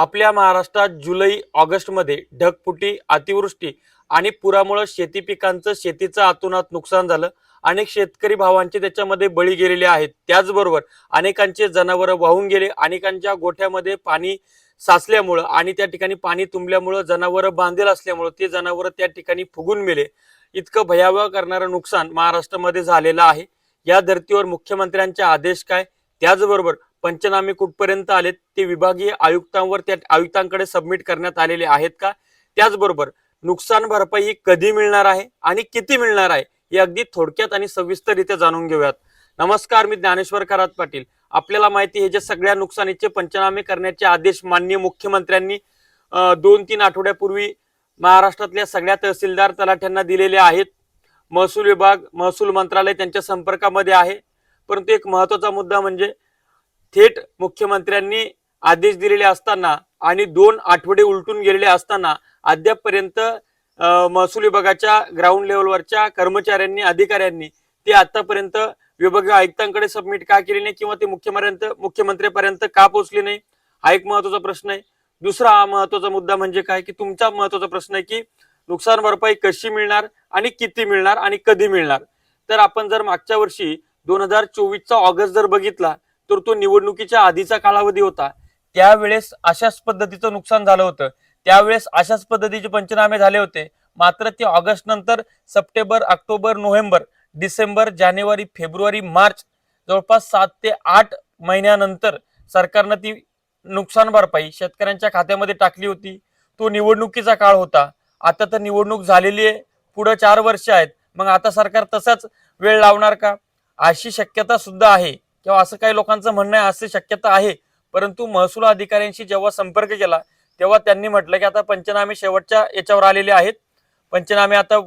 आपल्या महाराष्ट्रात जुलै ऑगस्टमध्ये ढगफुटी अतिवृष्टी आणि पुरामुळे शेती पिकांचं शेतीचं आतोनात नुकसान झालं. अनेक शेतकरी भावांचे त्याच्यामध्ये बळी गेलेले आहेत. त्याचबरोबर अनेकांचे जनावरं वाहून गेले. अनेकांच्या गोठ्यामध्ये पाणी साचल्यामुळं आणि त्या ठिकाणी पाणी तुंबल्यामुळं जनावरं बांधेल असल्यामुळं ते जनावरं त्या ठिकाणी फुगून मेले. इतकं भयावह करणारं नुकसान महाराष्ट्रामध्ये झालेलं आहे. या धर्तीवर मुख्यमंत्र्यांचे आदेश काय? त्याचबरोबर पंचनामे कुठपर्यंत आलेत ते विभागीय आयुक्तांवर त्या आयुक्तांकडे सबमिट करण्यात आलेले आहेत का? त्याचबरोबर नुकसान भरपाई ही कधी मिळणार आहे आणि किती मिळणार आहे हे अगदी थोडक्यात आणि सविस्तररित्या जाणून घेऊयात. नमस्कार मी ज्ञानेश्वर खरात पाटील. आपल्याला माहिती हे जे सगळ्या नुकसानीचे पंचनामे करण्याचे आदेश माननीय मुख्यमंत्र्यांनी दोन तीन आठवड्यापूर्वी महाराष्ट्रातल्या सगळ्या तहसीलदार तलाठ्यांना दिलेले आहेत. महसूल विभाग महसूल मंत्रालय त्यांच्या संपर्कामध्ये आहे. परंतु एक महत्त्वाचा मुद्दा म्हणजे थेट मुख्यमंत्र्यांनी आदेश दिलेले असताना आणि दोन आठवडे उलटून गेलेले असताना अद्यापपर्यंत महसूल विभागाच्या ग्राउंड लेवलवरच्या कर्मचाऱ्यांनी अधिकाऱ्यांनी ते आतापर्यंत विभागीय आयुक्तांकडे सबमिट का केले नाही किंवा ते मुख्यमंत्र्यांत मुख्यमंत्र्यापर्यंत का पोहोचले नाही? हा एक महत्त्वाचा प्रश्न आहे. दुसरा हा महत्त्वाचा मुद्दा म्हणजे काय? की तुमचा महत्त्वाचा प्रश्न आहे की नुकसान भरपाई कशी मिळणार आणि किती मिळणार आणि कधी मिळणार? तर आपण जर मागच्या वर्षी दोन हजार चोवीसचा ऑगस्ट जर बघितला तर तो निवडणुकीच्या आधीचा कालावधी होता. त्यावेळेस अशाच पद्धतीचं नुकसान झालं होतं. त्यावेळेस अशाच पद्धतीचे पंचनामे झाले होते. मात्र ते ऑगस्ट नंतर सप्टेंबर ऑक्टोबर नोव्हेंबर डिसेंबर जानेवारी फेब्रुवारी मार्च जवळपास सात ते आठ महिन्यानंतर सरकारनं ती नुकसान भरपाई शेतकऱ्यांच्या खात्यामध्ये टाकली होती. तो निवडणुकीचा काळ होता. आता तर निवडणूक झालेली आहे. पुढे चार वर्ष आहेत. मग आता सरकार तसाच वेळ लावणार का? अशी शक्यता सुद्धा आहे. किंवा असं काही लोकांचं म्हणणं आहे असं शक्यता आहे. परंतु महसूल अधिकाऱ्यांशी जेव्हा संपर्क केला तेव्हा त्यांनी म्हटलं की आता पंचनामे शेवटच्या याच्यावर आलेले आहेत. पंचनामे आता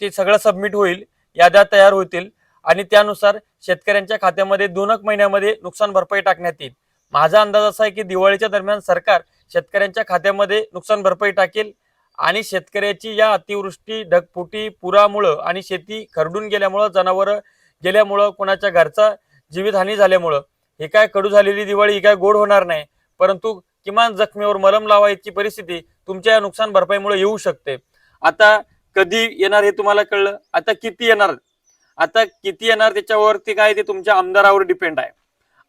ते सगळं सबमिट होईल याद्या तयार होतील आणि त्यानुसार शेतकऱ्यांच्या खात्यामध्ये दोन एक महिन्यामध्ये नुकसान भरपाई टाकण्यात येईल. माझा अंदाज असा आहे की दिवाळीच्या दरम्यान सरकार शेतकऱ्यांच्या खात्यामध्ये नुकसान भरपाई टाकेल आणि शेतकऱ्याची या अतिवृष्टी ढगफुटी पुरामुळं आणि शेती खरडून गेल्यामुळं जनावरं गेल्यामुळं कोणाच्या घरचा जीवितहानी झाल्यामुळं. हे काय कडू झालेली दिवाळी ही काय गोड होणार नाही. परंतु किमान जखमीवर मलम लावा इतकी परिस्थिती तुमच्या या नुकसान भरपाईमुळे येऊ शकते. आता कधी येणार हे तुम्हाला कळलं? आता किती येणार? आता किती येणार त्याच्यावरती काय ते तुमच्या आमदारावर डिपेंड आहे.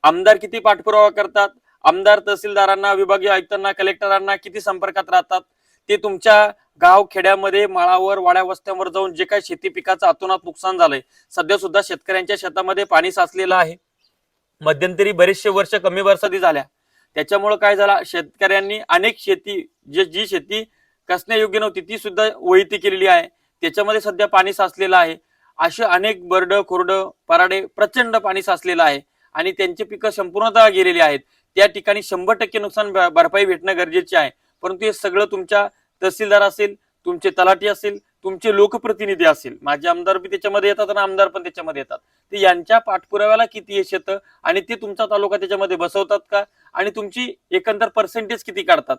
आमदार किती पाठपुरावा करतात? आमदार तहसीलदारांना विभागीय आयुक्तांना कलेक्टरांना किती संपर्कात राहतात? ते तुमच्या गाव खेड्यामध्ये माळावर वाड्या वस्त्यांवर जाऊन जे काही शेती पिकाचं आतोनात नुकसान झालंय सध्या सुद्धा शेतकऱ्यांच्या शेतामध्ये पाणी साचलेलं आहे. मध्यंतरी बरेचसे वर्ष कमी बरसाती झाल्या. त्याच्यामुळं काय झालं? शेतकऱ्यांनी अनेक शेती जे जी शेती कसण्यायोग्य नव्हती ती सुद्धा वहिती केलेली आहे. त्याच्यामध्ये सध्या पाणी साचलेलं आहे. असे अनेक बरड खुर्ड पराडे प्रचंड पाणी साचलेलं आहे आणि त्यांची पिकं संपूर्णतः गेलेली आहेत. त्या ठिकाणी शंभर टक्के नुकसान भ- भरपाई भेटणं गरजेचे आहे. परंतु हे सगळं तुमच्या तहसीलदार असेल तुमचे तलाठी असेल तुमचे लोकप्रतिनिधी असेल. माझे आमदार बी त्याच्यामध्ये येतात आणि आमदार पण त्याच्यामध्ये येतात. ते यांच्या पाठपुराव्याला किती यश येतं आणि ते तुमचा तालुका त्याच्यामध्ये बसवतात का? आणि तुमची एकंदर पर्सेंटेज किती काढतात?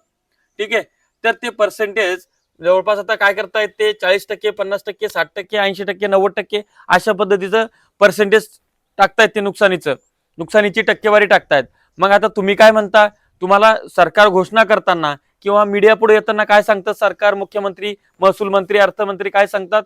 ठीक आहे? तर ते पर्सेंटेज जवळपास आता काय करतायत ते? चाळीस टक्के पन्नास टक्के साठ टक्के ऐंशी टक्के नव्वद टक्के अशा पद्धतीचं पर्सेंटेज टाकतायत ते नुकसानीचं. नुकसानीची टक्केवारी टाकतायत. मग आता तुम्ही काय म्हणता? तुम्हाला सरकार घोषणा करताना किंवा मीडिया पुढे येताना काय सांगतात? सरकार मुख्यमंत्री महसूल मंत्री अर्थमंत्री काय सांगतात?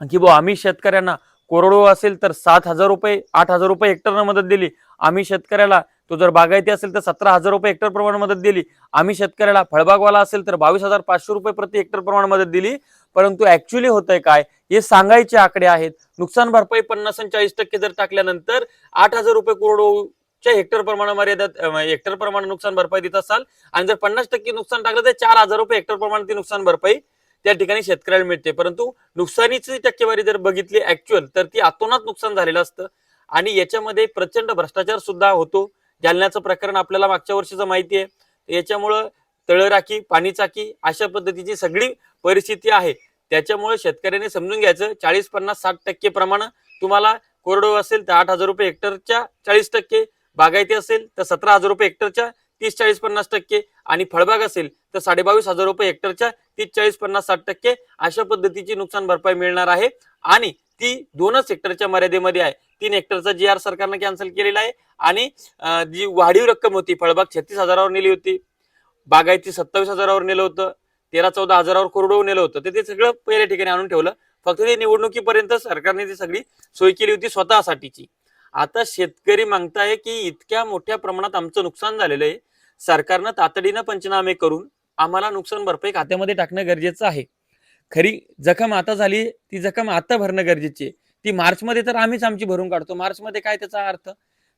की बुवा आम्ही शेतकऱ्यांना कोरडो असेल तर सात हजार रुपये आठ हजार रुपये हेक्टरनं मदत दिली. आम्ही शेतकऱ्याला तो जर बागायती असेल तर सतरा हजार रुपये हेक्टर प्रमाणे मदत दिली. आम्ही शेतकऱ्याला फळबागवाला असेल तर बावीस हजार पाचशे रुपये प्रति हेक्टर प्रमाणे मदत दिली. परंतु ऍक्च्युली होतंय काय? हे सांगायचे आकडे आहेत. नुकसान भरपाई पन्नास आणि चाळीस टक्के जर टाकल्यानंतर आठ हजार रुपये कोरडो च्या हेक्टर प्रमाणे मर्यादा हेक्टर प्रमाणे नुकसान भरपाई देत असाल आणि जर पन्नास टक्के नुकसान टाकलं तर चार हजार रुपये हेक्टर प्रमाणे ती नुकसान भरपाई त्या ठिकाणी शेतकऱ्याला मिळते. परंतु नुकसानीची टक्केवारी जर बघितली ऍक्च्युअल तर ती आतोनात नुकसान झालेलं असतं. आणि याच्यामध्ये प्रचंड भ्रष्टाचार सुद्धा होतो. जालन्याचं प्रकरण आपल्याला मागच्या वर्षीचं माहिती आहे. याच्यामुळं तळराखी पाणीचाकी अशा पद्धतीची सगळी परिस्थिती आहे. त्याच्यामुळे शेतकऱ्यांनी समजून घ्यायचं चाळीस पन्नास साठ टक्के प्रमाण तुम्हाला कोरडो असेल तर आठ हजार रुपये हेक्टरच्या चाळीस टक्के बागायती असेल तर सतरा हजार रुपये हेक्टरच्या तीस चाळीस पन्नास टक्के आणि फळबाग असेल तर साडेबावीस हजार रुपये हेक्टरच्या तीस चाळीस पन्नास साठ टक्के अशा पद्धतीची नुकसान भरपाई मिळणार आहे. आणि ती दोनच हेक्टरच्या मर्यादेमध्ये आहे. तीन हेक्टरचा जी आर सरकारनं कॅन्सल केलेला आहे. आणि जी वाढीव रक्कम होती फळबाग छत्तीस हजारावर नेली होती बागायती सत्तावीस हजारावर नेलं होतं तेरा चौदा हजारावर कोरडवून नेलं होतं. तर ते सगळं पहिल्या ठिकाणी आणून ठेवलं. फक्त ते निवडणुकीपर्यंत सरकारने ती सगळी सोय केली होती स्वतःसाठीची. आता शेतकरी मागताय की इतक्या मोठ्या प्रमाणात आमचं नुकसान झालेलं आहे. सरकारनं तातडीनं पंचनामे करून आम्हाला नुकसान भरपाई खात्यामध्ये टाकणं गरजेचं आहे. खरी जखम आता झाली ती जखम आता भरणं गरजेची आहे. ती मार्चमध्ये तर आम्हीच आमची भरून काढतो. मार्चमध्ये काय त्याचा अर्थ?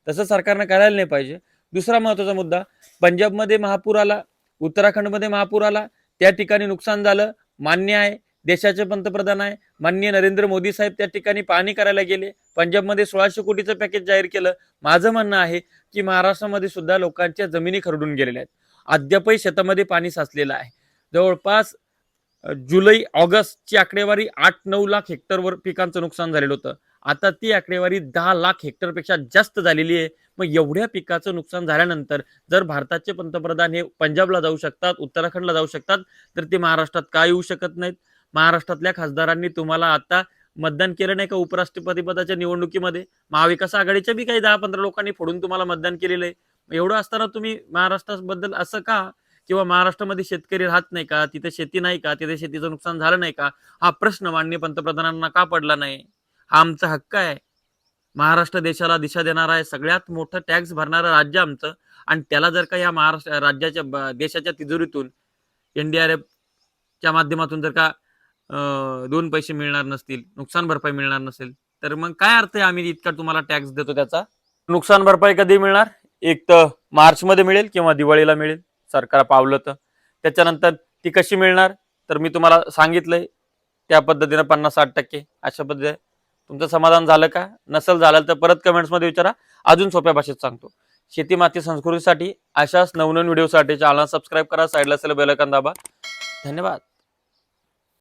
तसं सरकारनं करायला नाही पाहिजे. दुसरा महत्त्वाचा मुद्दा पंजाबमध्ये महापूर आला उत्तराखंडमध्ये महापूर आला त्या ठिकाणी नुकसान झालं मान्य आहे. देशाचे पंतप्रधान आहे. माननीय नरेंद्र मोदी साहेब त्या ठिकाणी पाहणी करायला गेले. पंजाबमध्ये सोळाशे कोटीचं पॅकेज जाहीर केलं. माझं म्हणणं आहे की महाराष्ट्रामध्ये सुद्धा लोकांच्या जमिनी खरडून गेलेल्या आहेत. अद्यापही शेतामध्ये पाणी साचलेलं आहे. जवळपास जुलै ऑगस्टची आकडेवारी आठ नऊ लाख हेक्टरवर पिकांचं नुकसान झालेलं होतं. आता ती आकडेवारी दहा लाख हेक्टरपेक्षा जास्त झालेली आहे. मग एवढ्या पिकाचं नुकसान झाल्यानंतर जर भारताचे पंतप्रधान हे पंजाबला जाऊ शकतात उत्तराखंडला जाऊ शकतात तर ते महाराष्ट्रात का येऊ शकत नाहीत? महाराष्ट्रातल्या खासदारांनी तुम्हाला आता मतदान केलं नाही का उपराष्ट्रपती पदाच्या निवडणुकीमध्ये? महाविकास आघाडीच्या बी काही दहा पंधरा लोकांनी फोडून तुम्हाला मतदान केलेलं आहे. एवढं असताना तुम्ही महाराष्ट्राबद्दल असं का? किंवा महाराष्ट्रामध्ये शेतकरी राहत नाही का? तिथे शेती नाही का? तिथे शेतीचं नुकसान झालं नाही का? हा प्रश्न माननीय पंतप्रधानांना का पडला नाही? हा आमचा हक्क आहे. महाराष्ट्र देशाला दिशा देणारा आहे. सगळ्यात मोठं टॅक्स भरणारं राज्य आमचं. आणि त्याला जर का या महाराष्ट्र राज्याच्या देशाच्या तिजोरीतून एनडीआरएफच्या माध्यमातून जर का दोन पैसे मिळणार नसतील नुकसान भरपाई मिळणार नसेल तर मग काय अर्थ आहे आम्ही इतका तुम्हाला टॅक्स देतो त्याचा? नुकसान भरपाई कधी मिळणार? एक तर मार्च मध्ये मिळेल किंवा दिवाळीला मिळेल सरकार पावलं तर. त्याच्यानंतर ती कशी मिळणार? तर मी तुम्हाला सांगितलंय त्या पद्धतीनं पन्नास साठ टक्के अशा पद्धती तुमचं समाधान झालं का? नसेल झालं तर परत कमेंट्समध्ये विचारा. अजून सोप्या भाषेत सांगतो. शेती माती संस्कृतीसाठी अशाच नवनवीन व्हिडिओसाठी चॅनल सबस्क्राईब करा. साईडला असेल बेलकन दाबा. धन्यवाद.